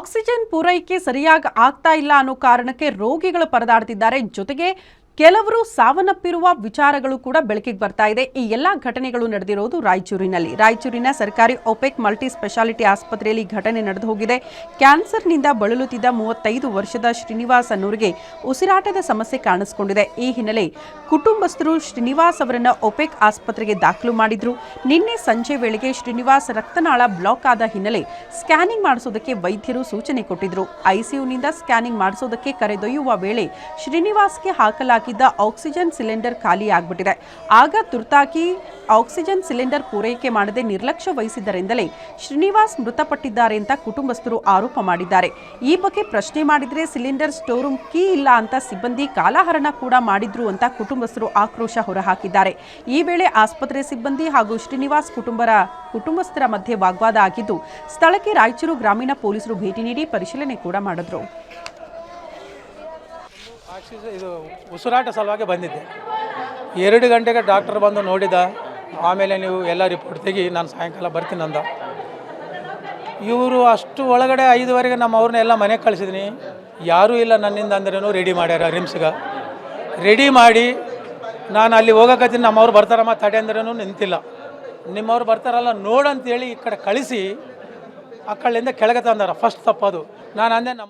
Oxygen ಪೂರೈಕೆ ಸರಿಯಾಗಿ ಆಗ್ತಾ ಇಲ್ಲ ಅನ್ನೋ ಕಾರಣಕ್ಕೆ ರೋಗಿಗಳು ಪರದಾಡ್ತಿದ್ದಾರೆ. ಜೊತೆಗೆ ಕೆಲವರು ಸಾವನ್ನಪ್ಪಿರುವ ವಿಚಾರಗಳು ಕೂಡ ಬೆಳಕಿಗೆ ಬರ್ತಾ ಇದೆ. ಈ ಎಲ್ಲ ಘಟನೆಗಳು ನಡೆದಿರೋದು ರಾಯಚೂರಿನಲ್ಲಿ. ರಾಯಚೂರಿನ ಸರ್ಕಾರಿ ಒಪೆಕ್ ಮಲ್ಟಿ ಸ್ಪೆಷಾಲಿಟಿ ಆಸ್ಪತ್ರೆಯಲ್ಲಿ ಘಟನೆ ನಡೆದು ಹೋಗಿದೆ. ಕ್ಯಾನ್ಸರ್ನಿಂದ ಬಳಲುತ್ತಿದ್ದ ಮೂವತ್ತೈದು ವರ್ಷದ ಶ್ರೀನಿವಾಸ್ ಅನ್ನೋರಿಗೆ ಉಸಿರಾಟದ ಸಮಸ್ಯೆ ಕಾಣಿಸಿಕೊಂಡಿದೆ. ಈ ಹಿನ್ನೆಲೆ ಕುಟುಂಬಸ್ಥರು ಶ್ರೀನಿವಾಸ್ ಅವರನ್ನ ಒಪೆಕ್ ಆಸ್ಪತ್ರೆಗೆ ದಾಖಲು ಮಾಡಿದ್ರು. ನಿನ್ನೆ ಸಂಜೆ ವೇಳೆಗೆ ಶ್ರೀನಿವಾಸ್ ರಕ್ತನಾಳ ಬ್ಲಾಕ್ ಆದ ಹಿನ್ನೆಲೆ ಸ್ಕ್ಯಾನಿಂಗ್ ಮಾಡಿಸೋದಕ್ಕೆ ವೈದ್ಯರು ಸೂಚನೆ ಕೊಟ್ಟಿದ್ರು. ಐಸಿಯುನಿಂದ ಸ್ಕ್ಯಾನಿಂಗ್ ಮಾಡಿಸೋದಕ್ಕೆ ಕರೆದೊಯ್ಯುವ ವೇಳೆ ಶ್ರೀನಿವಾಸ್ಗೆ ಹಾಕಲಾಗಿದ್ದ ಆಕ್ಸಿಜನ್ ಸಿಲಿಂಡರ್ ಖಾಲಿ ಆಗ್ಬಿಟ್ಟಿದೆ. ಆಗ ತುರ್ತಾಗಿ ಆಕ್ಸಿಜನ್ ಸಿಲಿಂಡರ್ ಪೂರೈಕೆ ಮಾಡದೆ ನಿರ್ಲಕ್ಷ್ಯ ವಹಿಸಿದ್ದರಿಂದಲೇ ಶ್ರೀನಿವಾಸ್ ಮೃತಪಟ್ಟಿದ್ದಾರೆ ಅಂತ ಕುಟುಂಬಸ್ಥರು ಆರೋಪ ಮಾಡಿದ್ದಾರೆ. ಈ ಬಗ್ಗೆ ಪ್ರಶ್ನೆ ಮಾಡಿದ್ರೆ ಸಿಲಿಂಡರ್ ಸ್ಟೋರ್ ರೂಮ್ ಕೀ ಇಲ್ಲ ಅಂತ ಸಿಬ್ಬಂದಿ ಕಾಲಹರಣ ಕೂಡ ಮಾಡಿದ್ರು ಅಂತ ಕುಟುಂಬಸ್ಥರು ಆಕ್ರೋಶ ಹೊರಹಾಕಿದ್ದಾರೆ. ಈ ವೇಳೆ ಆಸ್ಪತ್ರೆ ಸಿಬ್ಬಂದಿ ಹಾಗೂ ಶ್ರೀನಿವಾಸ್ ಕುಟುಂಬರ ಕುಟುಂಬಸ್ಥರ ಮಧ್ಯೆ ವಾಗ್ವಾದ ಆಗಿದ್ದು, ಸ್ಥಳಕ್ಕೆ ರಾಯಚೂರು ಗ್ರಾಮೀಣ ಪೊಲೀಸರು ಭೇಟಿ ನೀಡಿ ಪರಿಶೀಲನೆ ಕೂಡ ಮಾಡಿದ್ರು. ಆಕ್ಸಿಜನ್ ಇದು ಉಸಿರಾಟ ಸಲುವಾಗಿ ಬಂದಿದ್ದೆ. ಎರಡು ಗಂಟೆಗೆ ಡಾಕ್ಟರ್ ಬಂದು ನೋಡಿದ, ಆಮೇಲೆ ನೀವು ಎಲ್ಲ ರಿಪೋರ್ಟ್ ತೆಗಿ, ನಾನು ಸಾಯಂಕಾಲ ಬರ್ತೀನಿ ಅಂದ. ಇವರು ಅಷ್ಟು ಒಳಗಡೆ ಐದುವರೆಗೆ ನಮ್ಮ ಅವ್ರನ್ನೆಲ್ಲ ಮನೆಗೆ ಕಳಿಸಿದ್ದೀನಿ ಯಾರೂ ಇಲ್ಲ ನನ್ನಿಂದ ಅಂದ್ರೇನು ರೆಡಿ ಮಾಡ್ಯಾರ ರಿಮ್ಸ್ಗೆ. ರೆಡಿ ಮಾಡಿ, ನಾನು ಅಲ್ಲಿ ಹೋಗಕತ್ತೀನಿ ನಮ್ಮವ್ರು ಬರ್ತಾರಮ್ಮ, ತಡೆ ಅಂದ್ರೇನು ನಿಂತಿಲ್ಲ. ನಿಮ್ಮವ್ರು ಬರ್ತಾರಲ್ಲ, ನೋಡಂತೇಳಿ ಈ ಕಡೆ ಕಳಿಸಿ ಆ ಕಡೆಯಿಂದ ಕೆಳಗೆ ತಂದಾರ ಫಸ್ಟ್ ತಪ್ಪದು ನಾನು ಅಂದೆ ನಮ್ಮ